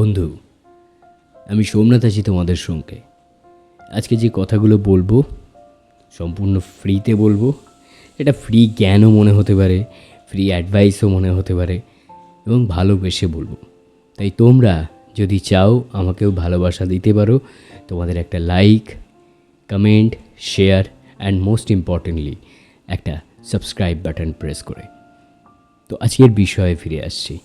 বন্ধু, আমি সোমনাথ আছি তোমাদের সঙ্গে। আজকে যে কথাগুলো বলব, সম্পূর্ণ ফ্রিতে বলব, এটা ফ্রি জ্ঞানও মনে হতে পারে, ফ্রি অ্যাডভাইসও মনে হতে পারে এবং ভালোবেসে বলব। তাই তোমরা যদি চাও আমাকেও ভালোবাসা দিতে পারো, তোমাদের একটা like, comment, share and most importantly একটা সাবস্ক্রাইব বাটন প্রেস করে। তো আজকের বিষয়ে ফিরে আসছি।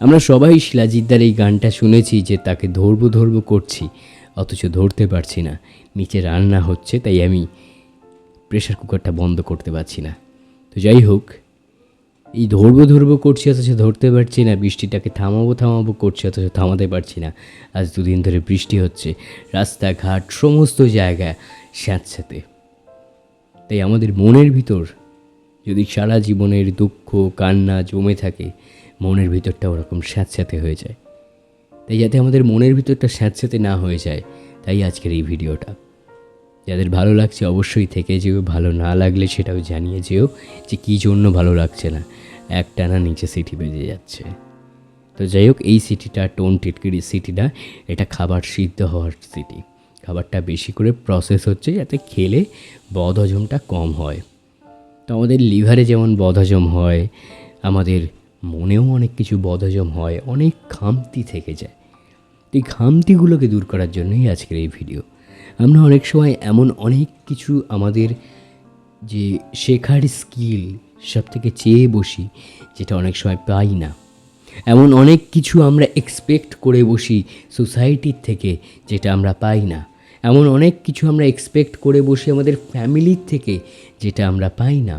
আমরা সবাই শিলাজিদ্দার এই গানটা শুনেছি যে তাকে ধরবো ধরবো করছি, অথচ ধরতে পারছি না। নিচে রান্না হচ্ছে, তাই আমি প্রেশার কুকারটা বন্ধ করতে পারছি না। তো যাই হোক, এই ধরবো ধরবো করছি, অথচ ধরতে পারছি না। বৃষ্টিটাকে থামাবো থামাবো করছি, অথচ থামাতে পারছি না। আজ দুদিন ধরে বৃষ্টি হচ্ছে, রাস্তাঘাট সমস্ত জায়গা স্যাঁতস্যাঁতে। তাই আমাদের মনের ভিতর যদি সারা জীবনের দুঃখ, কান্না জমে থাকে মনের ভিতরটা ওরকম স্যাঁতস্যাঁতে হয়ে যায়। তাই যাতে আমাদের মনের ভিতরটা স্যাঁতস্যাঁতে না হয়ে যায়, তাই আজকের এই ভিডিওটা। যাদের ভালো লাগছে অবশ্যই থেকে যেও, ভালো না লাগলে সেটাও জানিয়ে যেও যে কী জন্য ভালো লাগছে না। একটানা নিচে সিটি বেজে যাচ্ছে। তো যাই হোক, এই সিটিটা, টোন টিটকিরি সিটিটা, এটা খাবার সিদ্ধ হওয়ার সিটি। খাবারটা বেশি করে প্রসেস হচ্ছে যাতে খেলে বদহজমটা কম হয়। তো আমাদের লিভারে যেমন বদহজম হয়, আমাদের মনেও অনেক কিছু বদহজম হয়, অনেক খামতি থেকে যায়। এই খামতিগুলোকে দূর করার জন্যই আজকের এই ভিডিও। আমরা অনেক সময় এমন অনেক কিছু আমাদের যে শেখার স্কিল সব থেকে চেয়ে বসি, যেটা অনেক সময় পাই না। এমন অনেক কিছু আমরা এক্সপেক্ট করে বসি সোসাইটির থেকে, যেটা আমরা পাই না। এমন অনেক কিছু আমরা এক্সপেক্ট করে বসি আমাদের ফ্যামিলির থেকে, যেটা আমরা পাই না।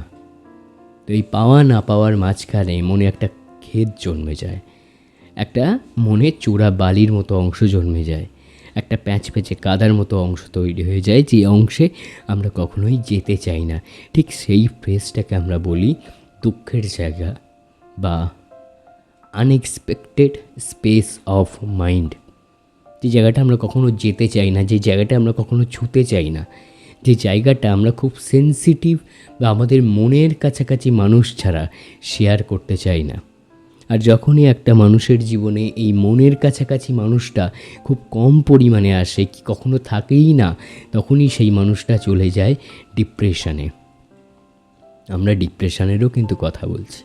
তো এই পাওয়া না পাওয়ার মাঝখানে মনে একটা খেদ জন্মে যায়। একটা মনে চোরা বালির মতো অংশ জন্মে যায়। একটা প্যাঁচ প্যাঁচে কাদার মতো অংশ তৈরি হয়ে যায় যে অংশে আমরা কখনোই যেতে চাই না। ঠিক সেই ফ্রেজটাকে আমরা বলি দুঃখের জায়গা বা আনএক্সপেক্টেড স্পেস অফ মাইন্ড যে জায়গাটা আমরা কখনো যেতে চাই না, যে জায়গাটা আমরা কখনো ছুতে চাই না। যে জায়গাটা আমরা খুব সেন্সিটিভ বা আমাদের মনের কাছাকাছি মানুষ ছাড়া শেয়ার করতে চাই না। আর যখনই একটা মানুষের জীবনে এই মনের কাছাকাছি মানুষটা খুব কম পরিমাণে আসে, কি কখনো থাকেই না, তখনই সেই মানুষটা চলে যায় ডিপ্রেশনে। আমরা ডিপ্রেশনেরও কিন্তু কথা বলছি।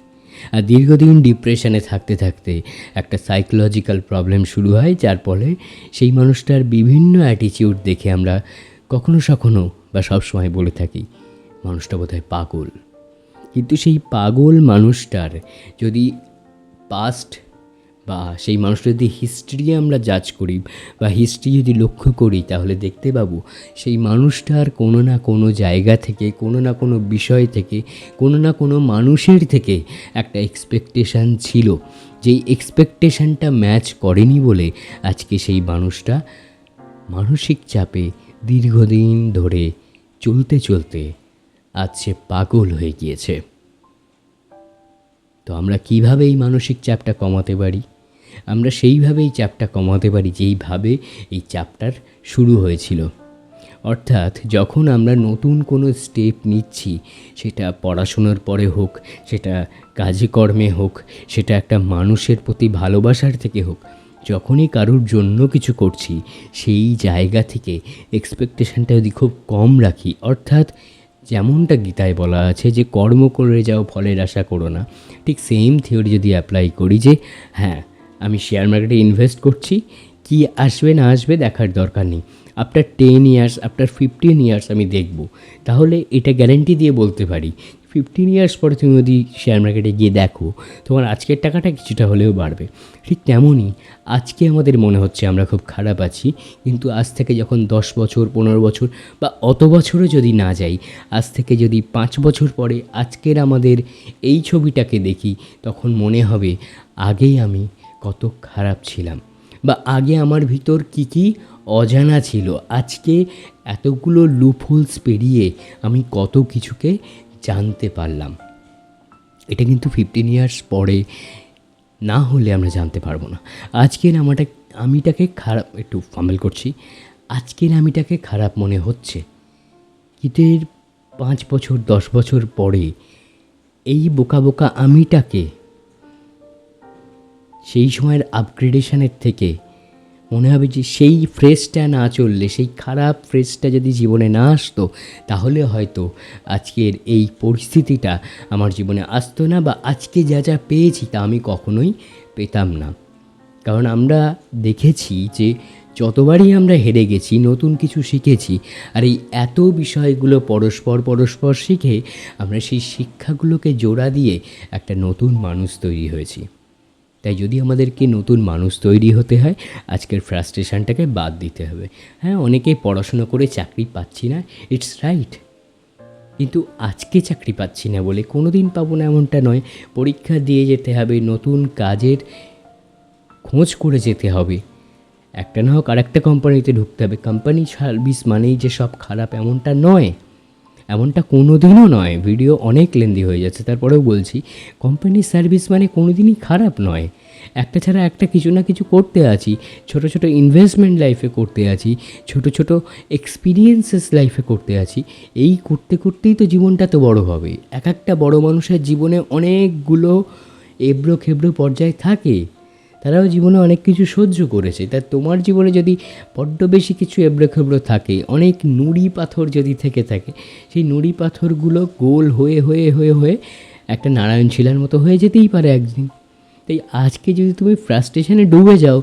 আর দীর্ঘদিন ডিপ্রেশনে থাকতে থাকতে একটা সাইকোলজিক্যাল প্রবলেম শুরু হয়, যার ফলে সেই মানুষটার বিভিন্ন অ্যাটিটিউড দেখে আমরা কখনো সখনো বা সবসময় বলে থাকি, মানুষটা বোধহয় পাগল। কিন্তু সেই পাগল মানুষটার যদি পাস্ট বা সেই মানুষটা যদি হিস্ট্রি আমরা জাজ করি বা হিস্ট্রি যদি লক্ষ্য করি, তাহলে দেখতে পাবো সেই মানুষটার কোনো না কোনো জায়গা থেকে, কোনো না কোনো বিষয় থেকে, কোনো না কোনো মানুষের থেকে একটা এক্সপেকটেশান ছিল। যেই এক্সপেকটেশানটা ম্যাচ করেনি বলে আজকে সেই মানুষটা মানসিক চাপে দীর্ঘদিন ধরে চলতে চলতে আজ সে পাগল হয়ে গিয়েছে। তো আমরা কীভাবে এই মানসিক চাপটা কমাতে পারি? আমরা সেইভাবেই চাপটা কমাতে পারি যেইভাবে এই চাপটার শুরু হয়েছিল। অর্থাৎ যখন আমরা নতুন কোনো স্টেপ নিচ্ছি, সেটা পড়াশোনার পরে হোক, সেটা কাজে কর্মে হোক, সেটা একটা মানুষের প্রতি ভালোবাসার থেকে হোক, যখনই কারোর জন্য কিছু করছি, সেই জায়গা থেকে এক্সপেকটেশনটা যদি খুব কম রাখি, অর্থাৎ যেমনটা গীতায় বলা আছে যে কর্ম করে যাও, ফলের আশা করো না। ঠিক সেম থিওরি যদি অ্যাপ্লাই করি যে হ্যাঁ আমি শেয়ার মার্কেটে ইনভেস্ট করছি, কি আসবে না আসবে দেখার দরকার নেই। After ten years after fifteen years আমি দেখব। তাহলে এটা গ্যারেন্টি দিয়ে বলতে পারি ফিফটিন ইয়ার্স পরে তুমি যদি শেয়ার মার্কেটে গিয়ে দেখো, তোমার আজকের টাকাটা কিছুটা হলেও বাড়বে। ঠিক তেমনই আজকে আমাদের মনে হচ্ছে আমরা খুব খারাপ আছি, কিন্তু আজ থেকে যখন দশ বছর, পনেরো বছর বা অত বছরও যদি না যাই, আজ থেকে যদি পাঁচ বছর পরে আজকের আমাদের এই ছবিটাকে দেখি, তখন মনে হবে আগেই আমি কত খারাপ ছিলাম। বা আগে আমার ভিতর কী কী অজানা ছিল? আজকে এতগুলো লুপহোলস পেরিয়ে আমি কত কিছুকে জানতে পারলাম। এটা কিন্তু ফিফটিন ইয়ার্স পরে না হলে আমরা জানতে পারব না। আজকের আমাটা, আমিটাকে খারাপ, একটু ফামেল করছি। আজকের আমিটাকে খারাপ মনে হচ্ছে এর পাঁচ বছর, দশ বছর পরে এই বোকা বোকা আমিটাকে সেই সময়ের আপগ্রেডেশনের থেকে মনে হবে যে সেই ফ্রেশটা না চললে, সেই খারাপ ফ্রেশটা যদি জীবনে না আসতো, তাহলে হয়তো আজকের এই পরিস্থিতিটা আমার জীবনে আসতো না বা আজকে যা যা পেয়েছি তা আমি কখনোই পেতাম না। কারণ আমরা দেখেছি যে যতবারই আমরা হেরে গেছি, নতুন কিছু শিখেছি, আর এই এত বিষয়গুলো পরস্পর পরস্পর শিখে আমরা সেই শিক্ষাগুলোকে জোড়া দিয়ে একটা নতুন মানুষ তৈরি হয়েছি। তাই যদি আমাদেরকে নতুন মানুষ তৈরি হতে হয়, আজকের ফ্রাস্ট্রেশনটাকে বাদ দিতে হবে। হ্যাঁ অনেকেই পড়াশুনো করে চাকরি পাচ্ছি না, ইটস রাইট। কিন্তু আজকে চাকরি পাচ্ছি না বলে কোনো দিন পাবো না এমনটা নয়। পরীক্ষা দিয়ে যেতে হবে, নতুন কাজের খোঁজ করে যেতে হবে। একটা না হোক আর একটা কোম্পানিতে ঢুকতে হবে। কোম্পানি সার্ভিস মানেই যে সব খারাপ এমনটা নয়। এমনটা কোনো দিনও নয়। ভিডিও অনেক লেন্দি হয়ে যাচ্ছে। তারপরেও বলছি কোম্পানির সার্ভিস মানে কোনো দিনই খারাপ নয়। একটা ছাড়া একটা কিছু না কিছু করতে আছি। ছোট ছোট ইনভেস্টমেন্ট লাইফে করতে আছি। ছোট ছোট এক্সপিরিয়েন্সেস লাইফে করতে আছি। এই করতে করতেই তো জীবনটা তো বড় হবে। এক একটা বড় মানুষের জীবনে অনেকগুলো এবড়ো খেবড়ো পর্যায় থাকে। তারাও জীবনে অনেক কিছু সহ্য করেছে। তা তোমার জীবনে যদি বড্ড বেশি কিছু এবড়ো খেবড়ো থাকে, অনেক নুড়ি পাথর যদি থেকে থাকে, সেই নুড়ি পাথরগুলো গোল হয়ে হয়ে হয়ে হয়ে একটা নারায়ণ শিলার মতো হয়ে যেতেই পারে একদিন। তাই আজকে যদি তুমি ফ্রাস্ট্রেশনে ডুবে যাও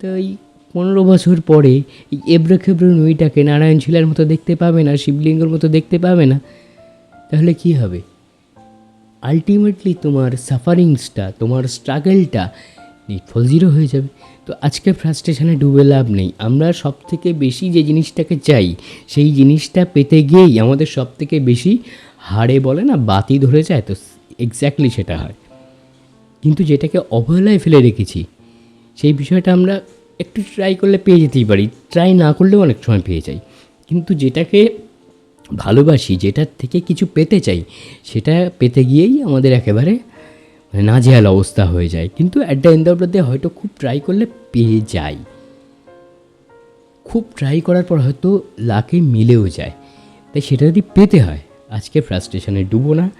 তো এই পনেরো বছর পরে এই এবড়ো খেবড়ো নুড়িটাকে নারায়ণ শিলার মতো দেখতে পাবে না, শিবলিঙ্গর মতো দেখতে পাবে না, তাহলে কি হবে? আলটিমেটলি তোমার সাফারিংসটা তোমার স্ট্রাগলটা নিটফল জিরো হয়ে যাবে। তো আজকে ফ্রাস্ট্রেশনে ডুবে লাভ নেই। আমরা সব থেকে বেশি যে জিনিসটাকে চাই, সেই জিনিসটা পেতে গিয়েই আমাদের সব থেকে বেশি হাড়ে বলে না, বাতি ধরে যায়, তো এক্স্যাক্টলি সেটা হয়। কিন্তু যেটাকে অবহেলায় ফেলে রেখেছি, সেই বিষয়টা আমরা একটু ট্রাই করলে পেয়ে যেতেই পারি। ট্রাই না করলেও অনেক সময় পেয়ে যাই। কিন্তু যেটাকে ভালোবাসি, যেটার থেকে কিছু পেতে চাই, সেটা পেতে গিয়েই আমাদের একেবারে মানে নাজেহাল অবস্থা হয়ে যায়। কিন্তু at the end of the day হয়তো খুব ট্রাই করলে পেয়ে যাই খুব ট্রাই করার পর হয়তো লাকে মিলেও যায়। তাই সেটা যদি পেতে হয়, আজকে ফ্রাস্ট্রেশনে ডুবো না।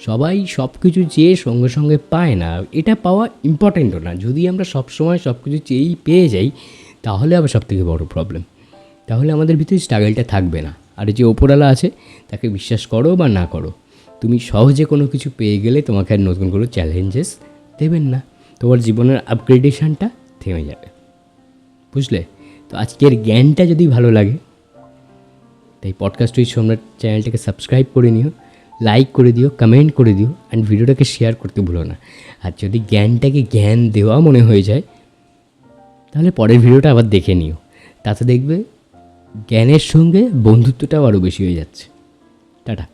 সবাই সব কিছু চেয়ে সঙ্গে সঙ্গে পায় না। এটা পাওয়া ইম্পর্ট্যান্টও না। যদি আমরা সবসময় সব কিছু চেয়েই পেয়ে যাই, তাহলে আবার সব থেকে বড়ো প্রবলেম তাহলে আমাদের ভিতরে স্ট্রাগলটা থাকবে না। আর যে ওপরওয়ালা আছে, তাকে বিশ্বাস করো বা না করো। তুমি সহজে কোনো কিছু পেয়ে গেলে তোমাকে আর নতুন কোনো চ্যালেঞ্জেস দেবেন না। তোমার জীবনের আপগ্রেডেশনটা থেমে যাবে। বুঝলে? তো আজকের জ্ঞানটা যদি ভালো লাগে, তাই পডকাস্ট উইথ সোমনাথ চ্যানেলটাকে সাবস্ক্রাইব করে নিও লাইক করে দিও কমেন্ট করে দিও অ্যান্ড ভিডিওটাকে শেয়ার করতে ভুলো না। আর যদি জ্ঞানটাকে জ্ঞান দেওয়া মনে হয়ে যায়, তাহলে পরের ভিডিওটা আবার দেখে নিও। তাতে দেখবে জ্ঞানের সঙ্গে বন্ধুত্বটাও আরও বেশি হয়ে যাচ্ছে। টাটা।